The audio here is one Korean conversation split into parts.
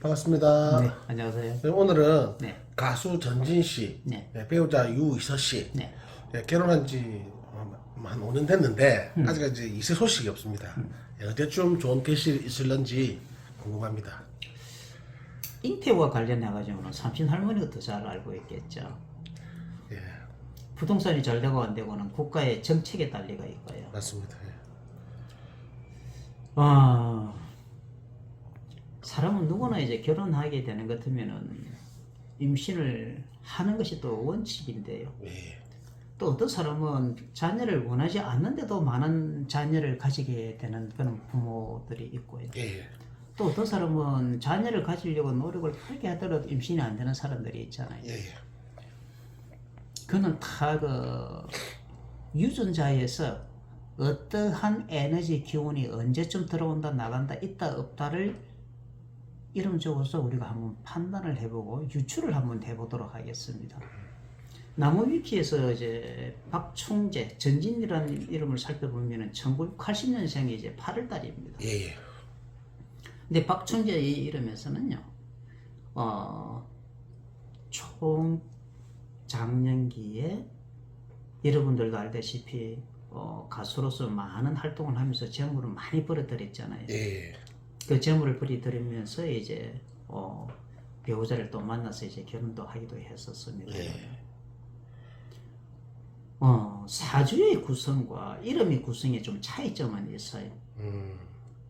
반갑습니다. 네, 안녕하세요. 네, 오늘은 네. 가수 전진 씨, 네. 네, 배우자 유이서 씨, 네. 네, 결혼한 지 한 5년 됐는데 음. 아직까지 이세 소식이 없습니다. 네, 언제쯤 좋은 결실이 있을런지 궁금합니다. 잉태와 관련해 가지고는 삼신 할머니가 더 잘 알고 있겠죠. 예, 부동산이 잘 되고 안 되고는 국가의 정책에 달리가 있고요. 맞습니다. 예. 아, 사람은 누구나 이제 결혼하게 되는 것 같으면은 임신을 하는 것이 또 원칙인데요. 예, 또 어떤 사람은 자녀를 원하지 않는데도 많은 자녀를 가지게 되는 그런 부모들이 있고요. 예, 또 어떤 사람은 자녀를 가지려고 노력을 하게 하더라도 임신이 안 되는 사람들이 있잖아요. 예, 예. 그는 다그 유전자에서 어떠한 에너지 기운이 언제쯤 들어온다 나간다 있다 없다를 이름 적어서 우리가 한번 판단을 해보고 유추를 한번 해보도록 하겠습니다. 나무 위키에서 이제 박충재 전진이라는 이름을 살펴보면은 1980년생이 이제 8월달입니다. 예, 예. 근데 박충재 이 이름에서는요, 어, 총 작년기에 여러분들도 알다시피 어, 가수로서 많은 활동을 하면서 재물을 많이 벌어들였잖아요. 예, 그 재물을 벌어들이면서 이제 어, 배우자를 또 만나서 이제 결혼도 하기도 했었습니다. 예. 어, 사주의 구성과 이름의 구성에 좀 차이점은 있어요. 음,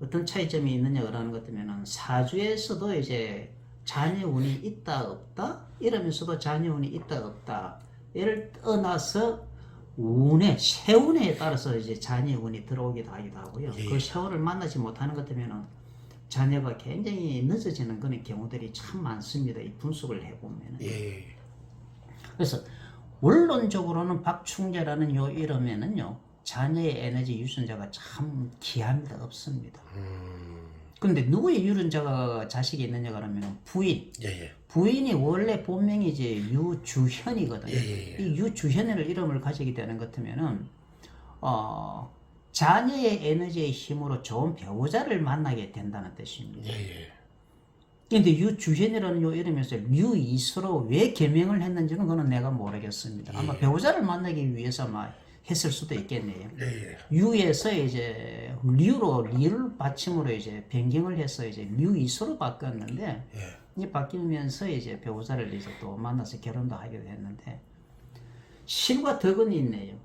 어떤 차이점이 있느냐 그러는 것 같으면은 사주에서도 이제 자녀운이 있다 없다 이러면서도 자녀운이 있다 없다 예를 떠나서 운에 세운에 따라서 이제 자녀운이 들어오기도 하기도 하고요. 예. 그 세월을 만나지 못하는 것 같으면은 자녀가 굉장히 늦어지는 그런 경우들이 참 많습니다. 이 분석을 해보면은. 예, 그래서 원론적으로는 박충재라는 요 이름에는요 자녀의 에너지 유전자가 참 기합니다 없습니다. 음, 근데 누구의 유전자가 자식이 있느냐 그러면 부인 예, 예. 부인이 원래 본명이 이제 유주현이거든요. 예, 예, 예. 이 유주현이를 이름을 가지게 되는 것 같으면은 어 자녀의 에너지의 힘으로 좋은 배우자를 만나게 된다는 뜻입니다. 예, 예. 근데 유주현이라는 요 이름에서 유이수로 왜 개명을 했는지는 그는 내가 모르겠습니다. 아마 예. 배우자를 만나기 위해서 아마 했을 수도 있겠네요. 예, 예. 유에서 이제 류로 리를 받침으로 이제 변경을 해서 이제 류이수로 바꿨는데 예. 이 바뀌면서 이제 배우자를 이제 또 만나서 결혼도 하게 됐는데 실과 덕은 있네요.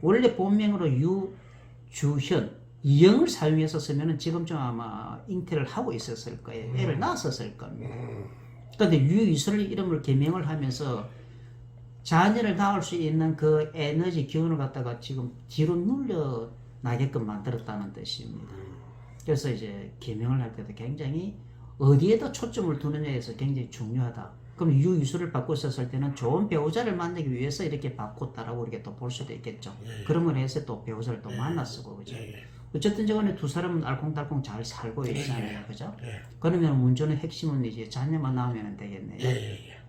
원래 본명으로 유주현 이영을 사용해서 쓰면은 지금쯤 아마 잉태를 하고 있었을 거예요. 애를 낳았었을 겁니다. 음, 그런데 유이수를 이름을 개명을 하면서 자녀를 낳을 수 있는 그 에너지 기운을 갖다가 지금 뒤로 눌려 나게끔 만들었다는 뜻입니다. 그래서 이제 개명을 할 때도 굉장히 어디에다 초점을 두느냐에서 굉장히 중요하다. 그럼 유이수를 바꿔 썼을 때는 좋은 배우자를 만나기 위해서 이렇게 바꿨다라고 우리가 또볼 수도 있겠죠. 예, 예. 그런 걸 해서 또 배우자를 또 만났고 그죠. 예, 예. 어쨌든 저간에 두 사람은 알콩달콩 잘 살고 예, 있잖아요. 그죠? 예, 그러면 문제는 핵심은 이제 자녀만 나오면 되겠네요. 예, 예, 예.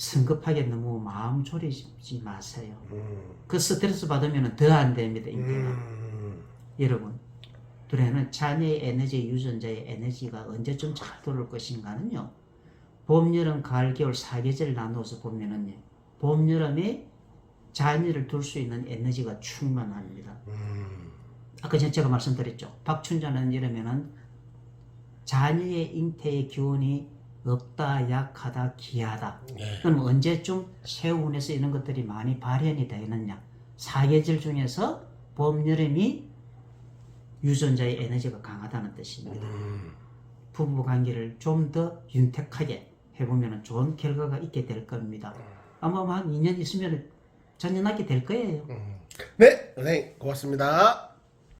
성급하게 너무 마음 졸이지 마세요. 음, 그 스트레스 받으면 더 안 됩니다. 인기가. 음, 여러분, 둘에는 자녀의 에너지, 유전자의 에너지가 언제쯤 잘 들어올 것인가는요. 봄, 여름, 가을, 겨울 사계절 나누어서 보면은요. 봄, 여름에 자녀를 둘 수 있는 에너지가 충만합니다. 음, 아까 전에 제가 말씀드렸죠. 박춘자는 이러면은 자녀의 잉태의 기운이 없다, 약하다, 기하다. 예, 그럼 언제쯤 세운에서 이런 것들이 많이 발현이 되느냐? 사계절 중에서 봄, 여름이 유전자의 에너지가 강하다는 뜻입니다. 음, 부부 관계를 좀 더 윤택하게 해보면 좋은 결과가 있게 될 겁니다. 아마 한 2년 있으면 낳게 될 거예요. 음. 네, 선생님 고맙습니다.